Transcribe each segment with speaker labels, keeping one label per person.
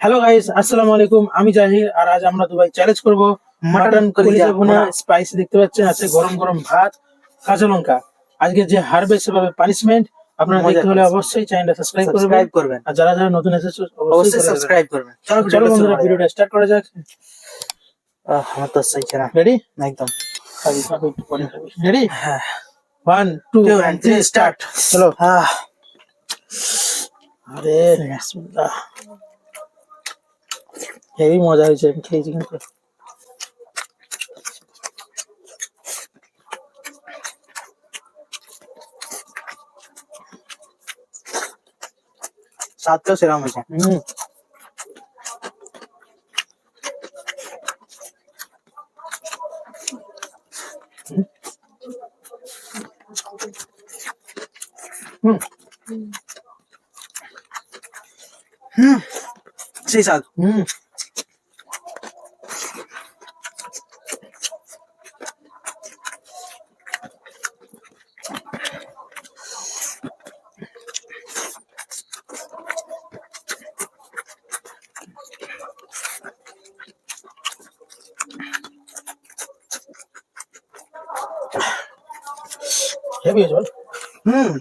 Speaker 1: Hello guys আসসালামু আলাইকুম আমি জাহির আর আজ আমরা দুবাই চ্যালেঞ্জ করব মাটন কলিজা ভুনা স্পাইসি দেখতে পাচ্ছেন? আছে গরম গরম ভাত কাঁচা লঙ্কা। আজকে যে হারবে সেভাবে পানিশমেন্ট আপনারা দেখতে হলে অবশ্যই চ্যানেলটা সাবস্ক্রাইব করবেন।
Speaker 2: সাবস্ক্রাইব করবেন।
Speaker 1: আর যারা যারা নতুন এসেছে
Speaker 2: অবশ্যই
Speaker 1: সাবস্ক্রাইব
Speaker 2: করবেন।
Speaker 1: চলো চলো বন্ধুরা ভিডিওটা স্টার্ট করা যাক।
Speaker 2: আহ, আমার তো চাইছে না
Speaker 1: রেডি
Speaker 2: একদম।
Speaker 1: রেডি
Speaker 2: হ্যাঁ।
Speaker 1: One two
Speaker 2: Two
Speaker 1: and
Speaker 2: and
Speaker 1: three
Speaker 2: three,
Speaker 1: start চলো। আরে বিসমিল্লাহ। হেভি মজা হয়েছে আমি খেয়েছি কিন্তু
Speaker 2: স্বাদটাও সেরকম হয়েছে
Speaker 1: হুম হুম
Speaker 2: সেই স্বাদ
Speaker 1: হুম হেভি জল
Speaker 2: হুম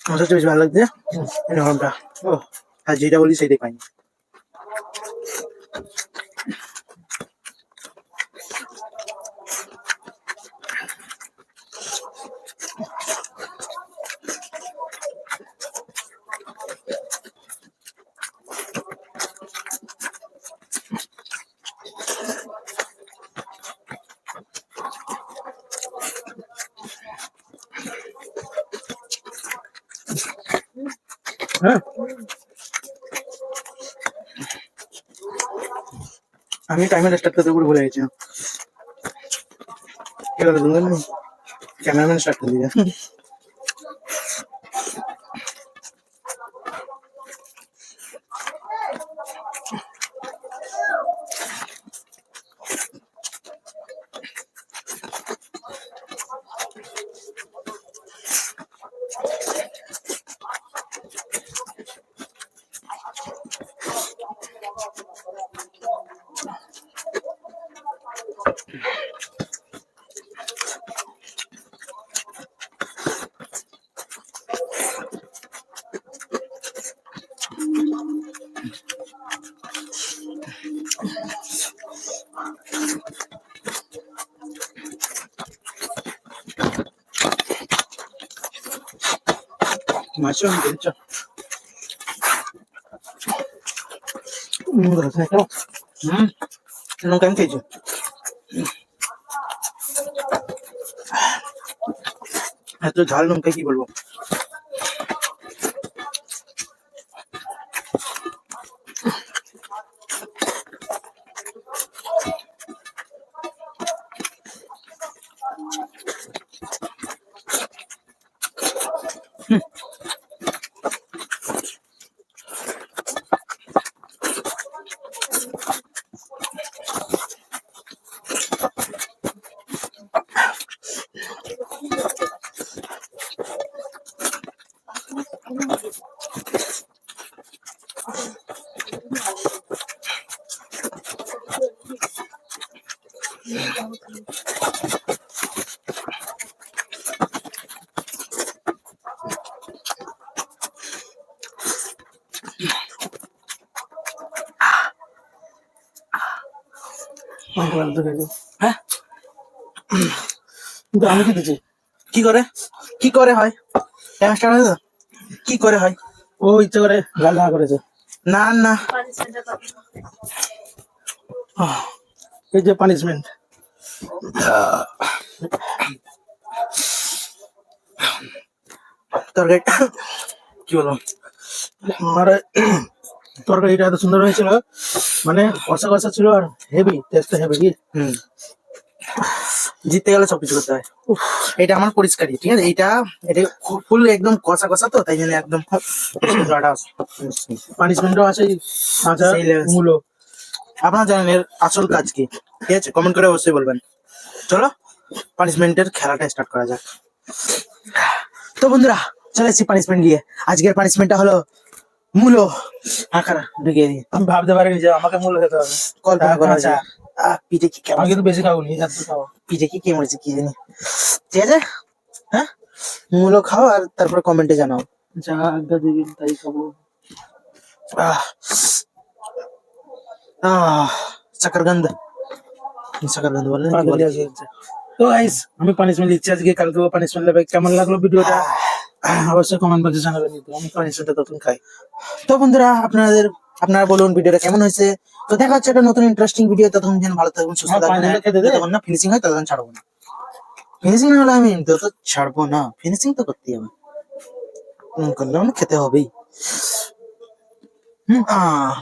Speaker 2: আমার সবচেয়ে বেশি ভালো লাগছে নরমটা ও আর যেটা বলি সেটাই পাইনি।
Speaker 1: आम्ही टायमर स्टार्ट करतो कुठे बोलायचं?
Speaker 2: कॅमेरामॅन स्टार्ट करतो আমি টাইমার স্টার্ট করতে পুরো ভুলে গেছিলাম কি হলো দুজন ক্যামেরাম্যান স্টার্ট করে দিয়েছে
Speaker 1: মাশরুম দিয়েছ হুম রসনা কেমন
Speaker 2: হুম লঙ্কা আমি খেয়েছি এত ঝাল লঙ্কা কি বলব হ্যাঁ?
Speaker 1: আমি খেতেছি
Speaker 2: কি করে? কি করে হয়? ক্যামেরা স্টার্ট হয়ে কি করে হয়?
Speaker 1: ও ইচ্ছে করে গাল করেছে।
Speaker 2: না না।
Speaker 1: এই যে পানিশমেন্ট
Speaker 2: তরকারিটা কি বলব
Speaker 1: আমার তরকারিটা এত সুন্দর হয়েছিল। মানে কষা কষা ছিল আর হেভি টেস্ট হেভি কি?
Speaker 2: জিততে গেলে সবকিছু করতে হয়। এটা আমার পরিষ্কারই ঠিক আছে? এটা এটা ফুল একদম কষা কষা তো তাই জন্য একদম
Speaker 1: পানিশমেন্টও আছে। মূলো।
Speaker 2: আপনারা জানেন এর আসল কাজ কি? ঠিক আছে কমেন্ট করে অবশ্যই বলবেন। চলো পানিশমেন্টের খেলাটা স্টার্ট করা যাক। তো বন্ধুরা চলে এসেছি পানিশমেন্ট নিয়ে। আজকের পানিশমেন্টটা হলো মূলো আকার ঢুকিয়ে দিই।
Speaker 1: আমি ভাবতে পারিনি যে আমাকে মূল্য খেতে হবে।
Speaker 2: কল্পনা করা
Speaker 1: আচ্ছা।
Speaker 2: যায় পিঠে কি কেমন?
Speaker 1: কিন্তু বেশি খাব নি এত
Speaker 2: পিঠে কি কেমন হয়েছে কি জানি। ঠিক আছে? হ্যাঁ? মূলো খাও আর তারপরে কমেন্টে জানাও।
Speaker 1: যা আজ্ঞা দিবেন তাই খাব।
Speaker 2: আহ আহ সাকারগন্ধ সাকারগন্ধ বলে
Speaker 1: তো গাইস আমি পানিশমেন্ট দিচ্ছি আজকে। কালকে পানিশমেন্ট নেবে। কেমন লাগল ভিডিওটা অবশ্যই কমেন্ট বক্সে জানাবেন আমি পানিশমেন্টটা নতুন খাই।
Speaker 2: তো বন্ধুরা আপনাদের আপনারা বলুন ভিডিওটা কেমন হয়েছে? তো দেখা হচ্ছে একটা নতুন ইন্টারেস্টিং ভিডিও ততক্ষণ যেন ভালো থাকবেন সুস্থ থাকবেন না ফিনিশিং হয় ততক্ষণ ছাড়বো না। ফিনিশিং না হলে আমি তো ছাড়বো না। ফিনিশিং তো করতেই হবে। করলে খেতে হবেই। হুম, আহ।